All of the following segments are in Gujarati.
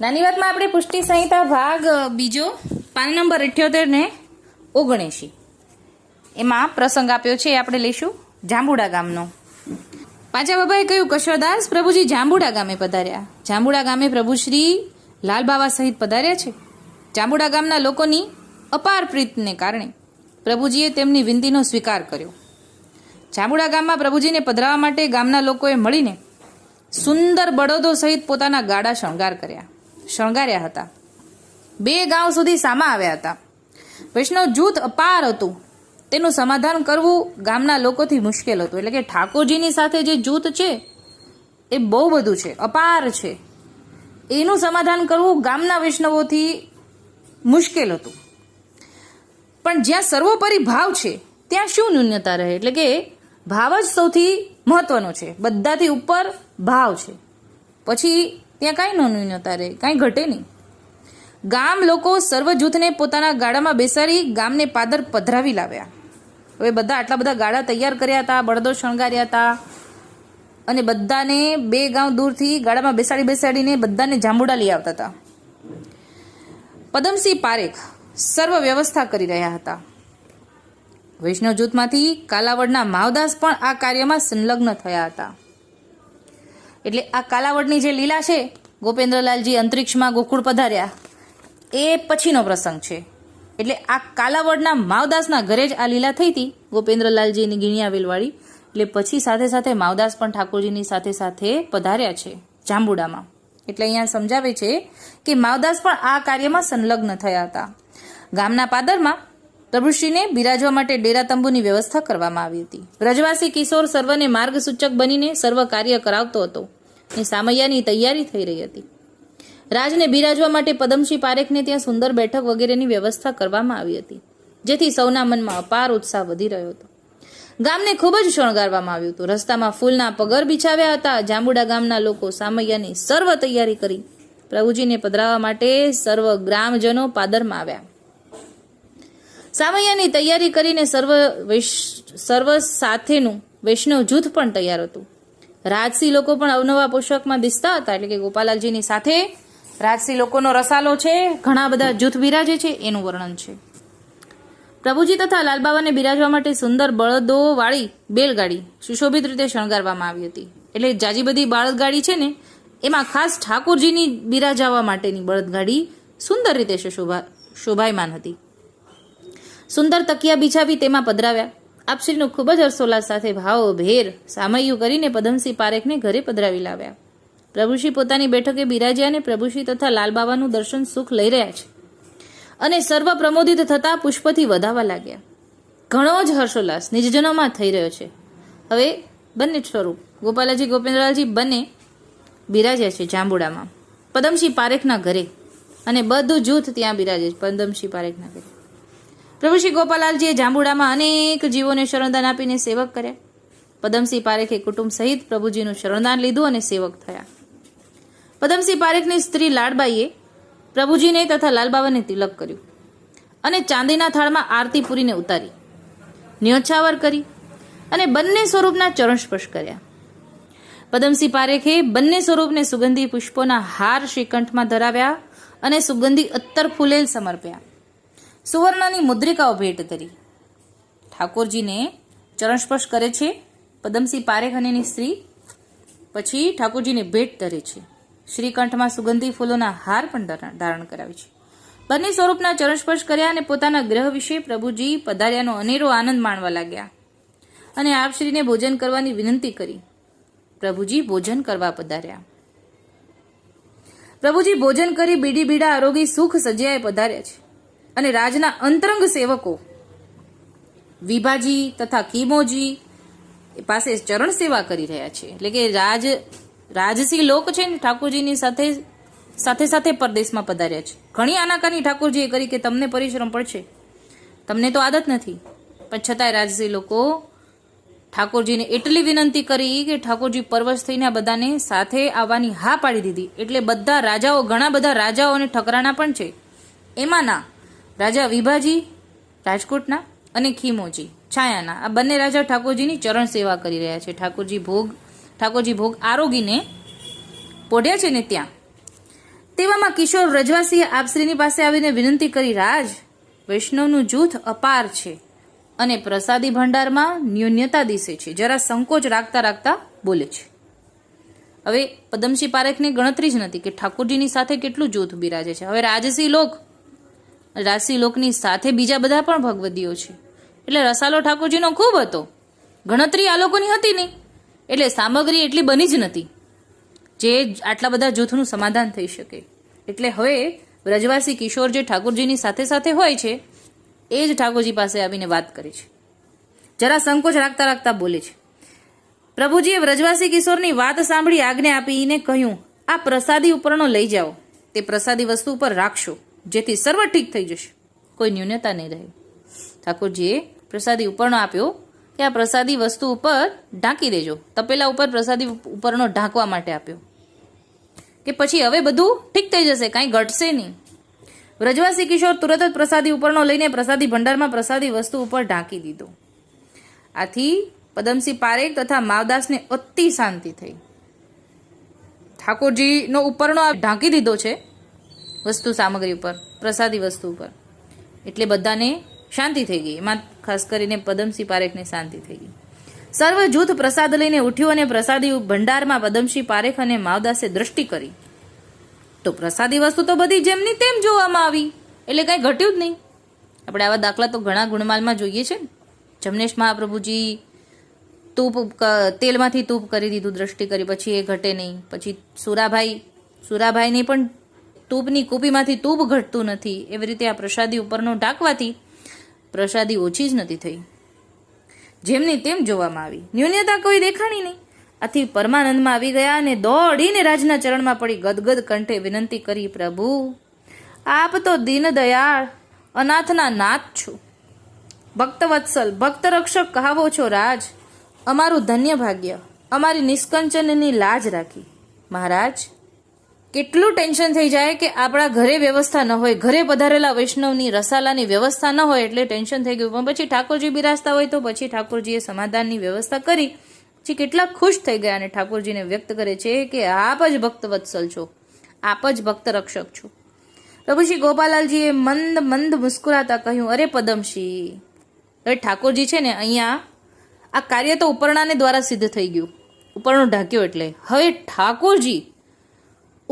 નાની વાતમાં આપણે પુષ્ટિ સંહિતા ભાગ બીજો, પાન નંબર અઠ્યોતેર ને ઓગણએંશી. એમાં પ્રસંગ આપ્યો છે આપણે લઈશું. જાંબુડા ગામનો. પાંચા બાબાએ કહ્યું, કશ્વદાસ પ્રભુજી જાંબુડા ગામે પધાર્યા. જાંબુડા ગામે પ્રભુશ્રી લાલબાવા સહિત પધાર્યા છે. જાંબુડા ગામના લોકોની અપાર પ્રીતને કારણે પ્રભુજીએ તેમની વિનંતીનો સ્વીકાર કર્યો. જાંબુડા ગામમાં પ્રભુજીને પધરાવા માટે ગામના લોકોએ મળીને સુંદર બળદો સહિત પોતાના ગાડા શણગાર કર્યા. શણગાર્યા હતા. બે ગાંવ સુધી સામા આવ્યા હતા. વૈષ્ણવ જૂથ અપાર હતું. તેનું સમાધાન કરવું ગામના લોકોથી મુશ્કેલ હતું. એટલે કે ઠાકોરજીની સાથે જે જૂથ છે, એ બહુ બધું છે, અપાર છે. એનું સમાધાન કરવું ગામના વૈષ્ણવોથી મુશ્કેલ હતું. પણ જ્યાં સર્વોપરી ભાવ છે, ત્યાં શું ન્યૂનતા રહે? એટલે કે ભાવ જ સૌથી મહત્વનો છે. બધાથી ઉપર ભાવ છે. પછી ત્યાં કાંઈ નોંધ્યું નહોતા રહે કાંઈ ઘટે નહીં. ગામ લોકો સર્વ જૂથને પોતાના ગાડામાં બેસાડી ગામને પાદર પધરાવી લાવ્યા. હવે બધા આટલા બધા ગાડા તૈયાર કર્યા હતા, બળદો શણગાર્યા હતા અને બધાને બે ગામ દૂરથી ગાડામાં બેસાડી બેસાડીને બધાને જાંબુડા લઈ આવતા હતા. પદમસિંહ પારેખ સર્વ વ્યવસ્થા કરી રહ્યા હતા. વૈષ્ણવ જૂથમાંથી કાલાવડના માવદાસ પણ આ કાર્યમાં સંલગ્ન થયા હતા. એટલે આ કાલાવડની જે લીલા છે, ગોપેન્દ્રલાલજી અંતરિક્ષમાં ગોકુળ પધાર્યા, એ પછીનો પ્રસંગ છે. એટલે આ કાલાવડના માવદાસના ઘરે જ આ લીલા થઈ હતી, ગોપેન્દ્રલાલજીની ગીણિયાવેલવાળી એટલે પછી સાથે સાથે માવદાસ પણ ઠાકોરજીની સાથે સાથે પધાર્યા છે, જાંબુડામાં. એટલે અહીંયા સમજાવે છે કે માવદાસ પણ આ કાર્યમાં સંલગ્ન થયા હતા. ગામના પાદરમાં પ્રભુશ્રીને બિરાજવા માટે ડેરા તંબુની વ્યવસ્થા કરવામાં આવી હતી. વ્રજવાસી કિશોર સર્વને માર્ગસૂચક બનીને સર્વ કાર્ય કરાવતો હતો અને સામૈયાની તૈયારી થઈ રહી હતી. રાજને બિરાજવા માટે પદમસિંહ પારેખને ત્યાં સુંદર બેઠક વગેરેની વ્યવસ્થા કરવામાં આવી હતી, જેથી સૌના મનમાં અપાર ઉત્સાહ વધી રહ્યો હતો. ગામને ખૂબ જ શણગારવામાં આવ્યું હતું. રસ્તામાં ફૂલના પગર બિછાવ્યા હતા. જાંબુડા ગામના લોકો સામૈયાની સર્વ તૈયારી કરી પ્રભુજીને પધરાવવા માટે સર્વ ગ્રામજનો પાદરમાં આવ્યા. સામૈયાની તૈયારી કરીને સર્વ સર્વ સાથેનું વૈષ્ણવ જૂથ પણ તૈયાર હતું. રાજસી લોકો પણ અવનવા પોશાકમાં દિસતા હતા એટલે કે ગોપાલાલજીની સાથે રાજસી લોકોનો રસાલો છે, ઘણા બધા જૂથ બિરાજે છે, એનું વર્ણન છે. પ્રભુજી તથા લાલબાબાને બિરાજવા માટે સુંદર બળદો વાળી બેલગાડી સુશોભિત રીતે શણગારવામાં આવી હતી. એટલે જાજી બધી બળદગાડી છે ને, એમાં ખાસ ઠાકોરજીની બિરાજાવા માટેની બળદગાડી સુંદર રીતે શોભા શોભાયમાન હતી. સુંદર તકિયા બિછાવી તેમાં પધરાવ્યા. આપશ્રીનું ખૂબ જ હર્ષોલ્લાસ સાથે ભાવ, ભેર સામૈયું કરીને પદમસિંહ પારેખને ઘરે પધરાવી લાવ્યા. પ્રભુશ્રી પોતાની બેઠકે બિરાજ્યા અને પ્રભુશ્રી તથા લાલબાવાનું દર્શન સુખ લઈ રહ્યા છે. અને સર્વ પ્રમોદિત થતાં પુષ્પથી વધાવા લાગ્યા. ઘણો જ હર્ષોલ્લાસ નિજજનોમાં થઈ રહ્યો છે. હવે બંને સ્વરૂપ, ગોપાલાજી, ગોપેન્દ્રલાલજી બંને બિરાજ્યા છે જાંબુડામાં. પદમસિંહ પારેખના ઘરે અને બધું જૂથ ત્યાં બિરાજે છે, પદમસિંહ પારેખના ઘરે. પ્રભુ શ્રી ગોપાલાલજીએ જાંબુડામાં અનેક જીવોને શરણદાન આપીને સેવક કર્યા. પદમસિંહ પારેખે કુટુંબ સહિત પ્રભુજીનું શરણદાન લીધું અને સેવક થયા. પદમસિંહ પારેખની સ્ત્રી લાડબાઈએ પ્રભુજીને તથા લાલબાબાને તિલક કર્યું અને ચાંદીના થાળમાં આરતી પૂરીને ઉતારી, ન્યોછાવર કરી અને બંને સ્વરૂપના ચરણ સ્પર્શ કર્યા. પદમસિંહ પારેખે બંને સ્વરૂપને સુગંધી પુષ્પોના હાર શ્રીકંઠમાં ધરાવ્યા અને સુગંધી અત્તર ફૂલેલ સમર્પ્યા. સુવર્ણની મુદ્રિકાઓ ભેટ ધરી. ઠાકોરજીને ચરણ સ્પર્શ કરે છે. પદમસિંહ પારેખ અને સ્ત્રી પછી ઠાકોરજીને ભેટ ધરે છે. શ્રીકંઠમાં સુગંધી ફૂલોના હાર પણ ધારણ કરાવે છે. બંને સ્વરૂપના ચરણ સ્પર્શ કર્યા અને પોતાના ગ્રહ વિશે પ્રભુજી પધાર્યાનો અનેરો આનંદ માણવા લાગ્યા. અને આપશ્રીને ભોજન કરવાની વિનંતી કરી. પ્રભુજી ભોજન કરવા પધાર્યા. પ્રભુજી ભોજન કરી બીડી બીડા આરોગી સુખ સજ્યાએ પધાર્યા છે. અને રાજના અંતરંગ સેવકો, વિભાજી તથા કિમોજી પાસે ચરણ સેવા કરી રહ્યા છે. એટલે કે રાજ રાજસી લોક છે ને ઠાકોરજીની સાથે સાથે સાથે પરદેશમાં પધાર્યા છે. ઘણી આનાકાની ઠાકોરજીએ કરી કે તમને પરિશ્રમ પડશે. તમને તો આદત નથી. પણ છતાંય રાજસી લોકો ઠાકોરજીને એટલી વિનંતી કરી કે ઠાકોરજી પરવશ થઈને આ બધાને સાથે આવવાની હા પાડી દીધી. એટલે બધા રાજાઓ, ઘણા બધા રાજાઓ અને ઠકરાણા પણ છે. એમાંના રાજા વિભાજી, રાજકોટના અને ખીમોજી, છાયાના. આ બંને રાજા ઠાકોરજીની ચરણ સેવા કરી રહ્યા છે. ઠાકોરજી ભોગ ઠાકોરજી ભોગ આરોગીને પોઢ્યા છે ને ત્યાં. તેવામાં કિશોર રજવાસીએ આપશ્રીની પાસે આવીને વિનંતી કરી, રાજ, વૈષ્ણવનું જૂથ અપાર છે અને પ્રસાદી ભંડારમાં ન્યૂન્યતા દિશે છે. જરા સંકોચ રાખતા રાખતા બોલે છે. હવે પદમસિંહ પારેખને ગણતરી જ નથી કે ઠાકોરજીની સાથે કેટલું જૂથ બિરાજે છે. હવે રાજસી લોક રાજસી લોકની સાથે બીજા બધા પણ ભગવદીઓ છે. એટલે રસાલો ઠાકોરજીનો ખૂબ હતો. ગણતરી આ લોકોની હતી નહીં. એટલે સામગ્રી એટલી બની જ નથી. જે આટલા બધા જૂથનું સમાધાન થઈ શકે. એટલે હવે વ્રજવાસી કિશોર જે ઠાકોરજીની સાથે સાથે હોય છે, એ જ ઠાકોરજી પાસે આવીને વાત કરે છે. જરા સંકોચ રાખતા રાખતા બોલે છે. પ્રભુજીએ વ્રજવાસી કિશોરની વાત સાંભળી આજ્ઞા આપીને કહ્યું, આ પ્રસાદી ઉપરનો લઈ જાઓ. તે પ્રસાદી વસ્તુ ઉપર રાખશો. જેથી સર્વ ઠીક થઈ જશે. કોઈ ન્યૂનતા નહીં રહે. ઠાકોરજીએ પ્રસાદી ઉપરનો આપ્યો કે આ પ્રસાદી વસ્તુ ઉપર ઢાંકી દેજો. તપેલા ઉપર પ્રસાદી ઉપરનો ઢાંકવા માટે આપ્યો. કે પછી હવે બધું ઠીક થઈ જશે, કાંઈ ઘટશે નહીં. વ્રજવાસી કિશોર તુરત જ પ્રસાદી ઉપરનો લઈને પ્રસાદી ભંડારમાં પ્રસાદી વસ્તુ ઉપર ઢાંકી દીધો. આથી પદમસિંહ પારેખ તથા માવદાસને અતિ શાંતિ થઈ. ઠાકોરજીનો ઉપરનો ઢાંકી દીધો છે. વસ્તુ સામગ્રી ઉપર, પ્રસાદી વસ્તુ ઉપર. એટલે બધાને શાંતિ થઈ ગઈ. એમાં ખાસ કરીને પદમસિંહ પારેખને શાંતિ થઈ ગઈ. સર્વ જૂથ પ્રસાદ લઈને ઉઠ્યું અને પ્રસાદી ભંડારમાં પદમસિંહ પારેખ અને માવદાસે દૃષ્ટિ કરી. તો પ્રસાદી વસ્તુ તો બધી જેમની તેમ જોવામાં આવી. એટલે કાંઈ ઘટ્યું જ નહીં. આપણે આવા દાખલા તો ઘણા ગુણમાલમાં જોઈએ છે જમનેશ મહાપ્રભુજી તૂપ તેલમાંથી તૂપ કરી દીધું, દ્રષ્ટિ કરી. પછી એ ઘટે નહીં. પછી સુરાભાઈ, સુરાભાઈને પણ તૂપની કૂપીમાંથી તૂપ ઘટતું નથી. એવી રીતે આ પ્રસાદી ઉપરનો ઢાંકવાથી પ્રસાદી ઓછી જ નથી થઈ. જેમની તેમ જોવામાં આવી. ન્યૂન્યતા કોઈ દેખાણી નહીં. આથી પરમાનંદમાં આવી ગયા અને દોડીને રાજના ચરણમાં પડી ગદગદ કંઠે વિનંતી કરી, પ્રભુ, આપ તો દીન દયાળ અનાથના નાથ છો. ભક્તવત્સલ ભક્ત રક્ષક કહાવો છો રાજ. અમારું ધન્ય ભાગ્ય, અમારી નિષ્કંચનની લાજ રાખી. મહારાજ કેટલું ટેન્શન થઈ જાય કે આપણા ઘરે વ્યવસ્થા ન હોય, ઘરે પધારેલા વૈષ્ણવની રસાલાની વ્યવસ્થા ન હોય એટલે ટેન્શન થઈ ગયું. પણ પછી ઠાકોરજી બિરાજતા હોય તો પછી ઠાકોરજીએ સમાધાનની વ્યવસ્થા કરી. પછી કેટલા ખુશ થઈ ગયા અને ઠાકોરજીને વ્યક્ત કરે છે કે આપ જ ભક્ત વત્સલ છો. આપ જ ભક્ત રક્ષક છો. પ્રભુ શ્રી ગોપાલાલજીએ મંદ મંદ મુસ્કુરાતા કહ્યું, અરે પદમશી હવે ઠાકોરજી છે ને અહીંયા આ કાર્ય તો ઉપરણાને દ્વારા સિદ્ધ થઈ ગયું. ઉપરણો ઢાંક્યો એટલે. હવે ઠાકોરજી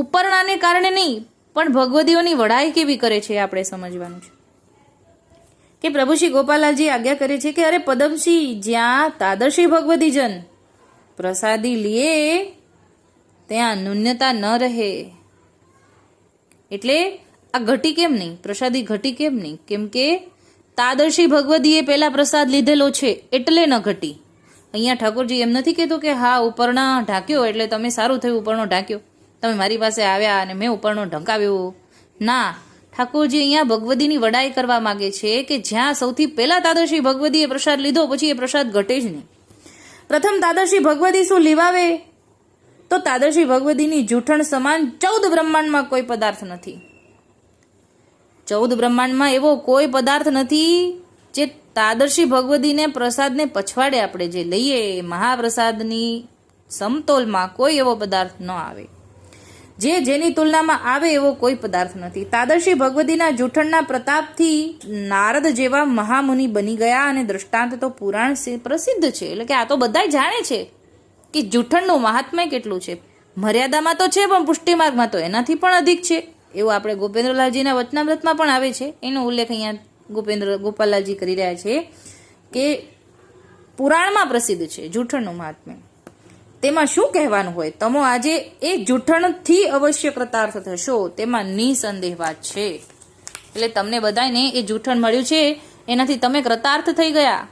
ઉપરણાને કારણે નહીં, પણ ભગવદીઓની વડાઈ કેવી કરે છે આપણે સમજવાનું છે. કે પ્રભુ શ્રી ગોપાલાલજી આજ્ઞા કરે છે કે અરે પદમસિંહ, જ્યાં તાદર્શી ભગવદીજન પ્રસાદી લીએ ત્યાં ન્યૂન્યતા ન રહે. એટલે આ ઘટી કેમ નહીં? પ્રસાદી ઘટી કેમ નહીં? કેમ કે તાદર્શી ભગવદીએ પહેલા પ્રસાદ લીધેલો છે, એટલે ન ઘટી. અહીંયા ઠાકોરજી એમ નથી કહેતો કે હા ઉપરના ઢાંક્યો, એટલે તમે સારું થયું ઉપરનો ઢાંક્યો. તમે મારી પાસે આવ્યા અને મેં ઉપરનો ઢંકાવ્યો ના, ઠાકોરજી અહીંયા ભગવદીની વડાઈ કરવા માગે છે કે જ્યાં સૌથી પહેલા તાદર્શી ભગવદીએ પ્રસાદ લીધો, પછી એ પ્રસાદ ઘટે જ નહીં. પ્રથમ તાદર્શી ભગવદી શું લીવાવે? તો તાદર્શી ભગવદીની જૂઠણ સમાન ચૌદ બ્રહ્માંડમાં કોઈ પદાર્થ નથી. ચૌદ બ્રહ્માંડમાં એવો કોઈ પદાર્થ નથી જે તાદર્શી ભગવદીને પ્રસાદને પછવાડે આપણે જે લઈએ, મહાપ્રસાદની સમતોલમાં કોઈ એવો પદાર્થ ન આવે. જે જેની તુલનામાં આવે એવો કોઈ પદાર્થ નથી. તાદર્શી ભગવતીના જૂઠણના પ્રતાપથી નારદ જેવા મહામુનિ બની ગયા અને દૃષ્ટાંત તો પુરાણ પ્રસિદ્ધ છે. એટલે કે આ તો બધા જાણે છે કે જૂઠણનું મહાત્મ્ય કેટલું છે. મર્યાદામાં તો છે, પણ પુષ્ટિમાર્ગમાં તો એનાથી પણ અધિક છે. એવું આપણે ગોપેન્દ્રલાલજીના વચનામૃતમાં પણ આવે છે. એનો ઉલ્લેખ અહીંયા ગોપેન્દ્ર ગોપાલલાલજી કરી રહ્યા છે કે પુરાણમાં પ્રસિદ્ધ છે જૂઠણનું મહાત્મ્ય. તેમાં શું કહેવાનું હોય? તમો આજે એ જૂઠણથી અવશ્ય કૃતાર્થ થશો. તેમાં નિસંદેહ વાત છે. એટલે તમને બધાને એ જૂઠણ મળ્યું છે. એનાથી તમે કૃતાર્થ થઈ ગયા.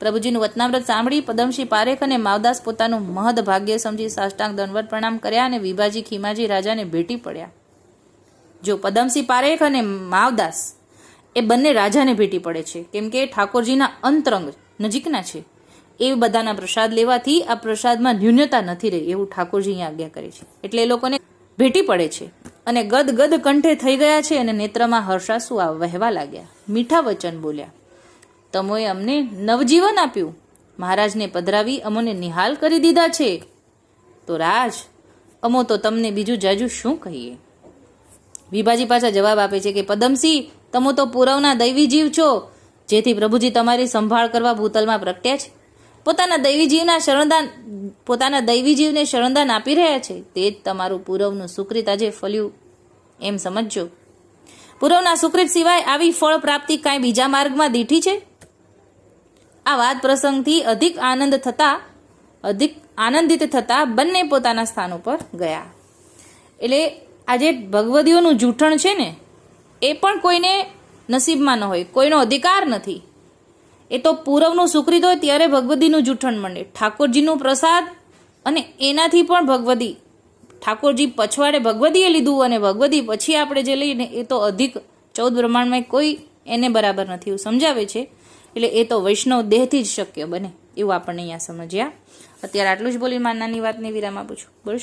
પ્રભુજીનું વતનાવ્રત સાંભળી પદમસિંહ પારેખ અને માવદાસ પોતાનું મહદ ભાગ્ય સમજી સાષ્ટાંગ દંડવત પ્રણામ કર્યા અને વિભાજી ખીમાજી રાજાને ભેટી પડ્યા. જો પદમસિંહ પારેખ અને માવદાસ એ બંને રાજાને ભેટી પડે છે. કેમ કે ઠાકોરજીના અંતરંગ નજીકના છે. એ બધાના પ્રસાદ લેવાથી આ પ્રસાદમાં ન્યૂનતા નથી રહી એવું ઠાકોરજી અહીંયા આજ્ઞા કરે છે. એટલે એ લોકોને ભેટી પડે છે અને ગદ ગદ કંઠે થઈ ગયા છે અને નેત્રમાં હર્ષાસુ આ વહેવા લાગ્યા. મીઠા વચન બોલ્યા, તમોએ અમને નવજીવન આપ્યું. મહારાજને પધરાવી અમોને નિહાલ કરી દીધા છે. તો રાજ, અમો તો તમને બીજું જાજુ શું કહીએ? વિભાજી પાછા જવાબ આપે છે કે પદમસિંહ તમો તો પૂરવના દૈવી જીવ છો, જેથી પ્રભુજી તમારી સંભાળ કરવા ભૂતલમાં પ્રગટ્યા છે. પોતાના દૈવી જીવના શરણદાન, પોતાના દૈવી જીવને શરણદાન આપી રહ્યા છે, તે જ તમારું પૂરવનું સુકૃત આજે ફલ્યું એમ સમજજો. પૂરવના સુકૃત સિવાય આવી ફળ પ્રાપ્તિ કાંઈ બીજા માર્ગમાં દીઠી છે? આ વાત પ્રસંગથી અધિક આનંદ થતા, અધિક આનંદિત થતા બંને પોતાના સ્થાન ઉપર ગયા. એટલે આ જે ભગવદીઓનું જૂઠણ છે ને, એ પણ કોઈને નસીબમાં ન હોય, કોઈનો અધિકાર નથી. એ તો પૂરવનું સુકૃત હોય ત્યારે ભગવદીનું જૂઠણ મંડે. ઠાકોરજીનું પ્રસાદ અને એનાથી પણ ભગવદી. ઠાકોરજી પછવાડે ભગવદીએ લીધું અને ભગવદી પછી આપણે જે લઈએ ને, એ તો અધિક ચૌદ બ્રહ્માંડમાં કોઈ એને બરાબર નથી એવું સમજાવે છે. એટલે એ તો વૈષ્ણવ દેહથી જ શક્ય બને એવું આપણને અહીંયા સમજ્યા. અત્યારે આટલું જ બોલી માનાની વાતને વિરામ આપું છું. બોલ.